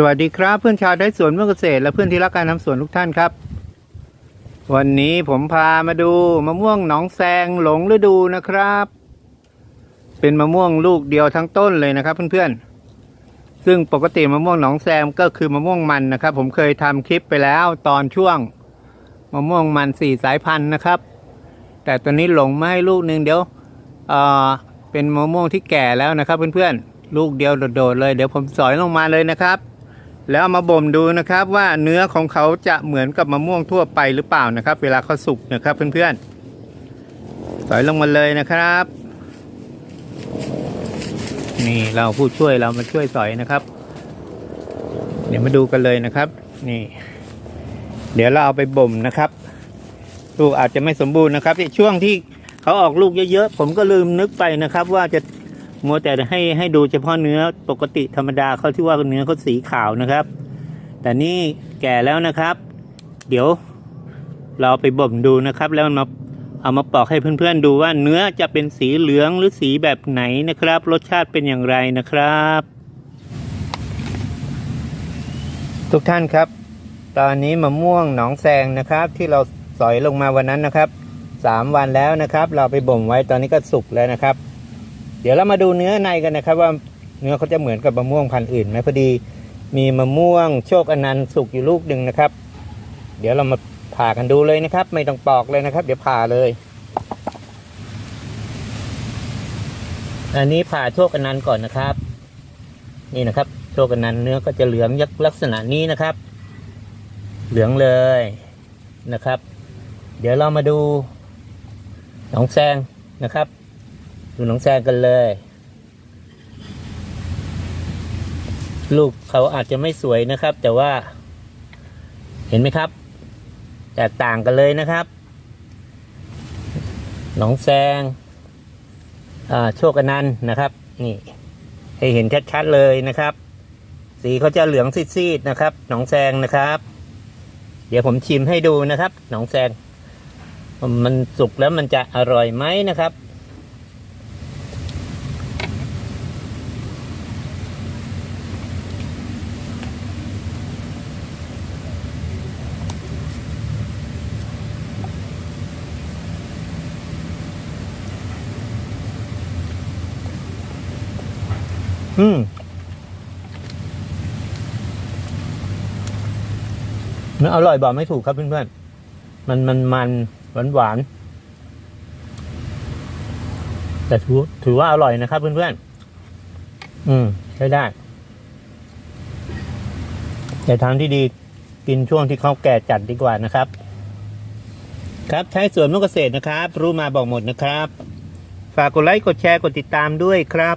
สวัสดีครับเพื่อนชาวไร่สวนเมืองเกษตร และเพื่อนที่รักการทำสวนทุกท่านครับ วันนี้ผมพามาดูมะม่วงหนองแซงหลงฤดูนะครับ เป็นมะม่วงลูกเดียวทั้งต้นเลยนะครับ เพื่อนๆซึ่งปกติมะม่วงหนองแซงก็คือมะม่วงมันนะครับ ผมเคยทำคลิปไปแล้วตอนช่วงมะม่วงมันสี่สายพันธุ์นะครับ แต่ตอนนี้หลงมาให้ลูกหนึ่งเดี๋ยวเออเป็นมะม่วงที่แก่แล้วนะครับ เพื่อนๆลูกเดียวโดดๆเลยเดี๋ยวผมสอยลงมาเลยนะครับ แล้วมาบ่มดูนะครับว่าเนื้อของเขาจะเหมือนกับมะม่วงทั่วไปหรือเปล่านะครับ เวลาเขาสุกนะครับเพื่อนๆสอยลงมาเลยนะครับ นี่เราผู้ช่วยเรามาช่วยสอยนะครับ เดี๋ยวมาดูกันเลยนะครับ นี่ เดี๋ยวเราเอาไปบ่มนะครับลูกอาจจะไม่สมบูรณ์นะครับช่วงที่เขาออกลูกเยอะๆผมก็ลืมนึกไปนะครับ ว่าจะ มัวแต่ให้ให้ดูเฉพาะเนื้อปกติธรรมดาเขาที่ว่าเนื้อเขาสีขาวนะครับ แต่นี่แก่แล้วนะครับ เดี๋ยวเราไปบ่มดูนะครับ แล้วมาเอามาปอกให้เพื่อนๆดูว่าเนื้อจะเป็นสีเหลืองหรือสีแบบไหนนะครับ รสชาติเป็นอย่างไรนะครับ ทุกท่านครับ ตอนนี้มะม่วงหนองแซงนะครับ ที่เราสอยลงมาวันนั้นนะครับสามวันแล้วนะครับ เราไปบ่มไว้ตอนนี้ก็สุกแล้วนะครับ เดี๋ยวเรามาดูเนื้อในกันนะครับ ว่าเนื้อเขาจะเหมือนกับมะม่วงพันธุ์อื่นไหมพอดีมีมะม่วงโชคอนันต์สุกอยู่ลูกหนึ่งนะครับ เดี๋ยวเรามาผ่ากันดูเลยนะครับ ไม่ต้องปอกเลยนะครับ เดี๋ยวผ่าเลย อันนี้ผ่าโชคอนันต์ก่อนนะครับ นี่นะครับ โชคอนันต์เนื้อก็จะเหลืองยักลักษณะนี้นะครับ เหลืองเลยนะครับ เดี๋ยวเรามาดูหนองแซงนะครับ ดูหนองแซงกันเลย ลูกเขาอาจจะไม่สวยนะครับ แต่ว่า เห็นไหมครับ แตกต่างกันเลยนะครับ หนองแซงอ่าโชคอนันต์นะครับ นี่ ให้เห็นชัดๆเลยนะครับ สีเขาจะเหลืองซีดๆนะครับ หนองแซงนะครับ เดี๋ยวผมชิมให้ดูนะครับ หนองแซงมันสุกแล้วมันจะอร่อยไหมนะครับ อืมมันอร่อยบอกไม่ถูกครับเพื่อนๆ มันมันมันหวานหวานแต่ถือถือว่าอร่อยนะครับเพื่อนๆ อืม ใช้ได้ แต่ทางที่ดีกินช่วงที่เขาแก่จัดดีกว่านะครับ ครับใช้สวนมะเกษตรนะครับ รู้มาบอกหมดนะครับ ฝากกดไลค์กดแชร์กดติดตามด้วยครับ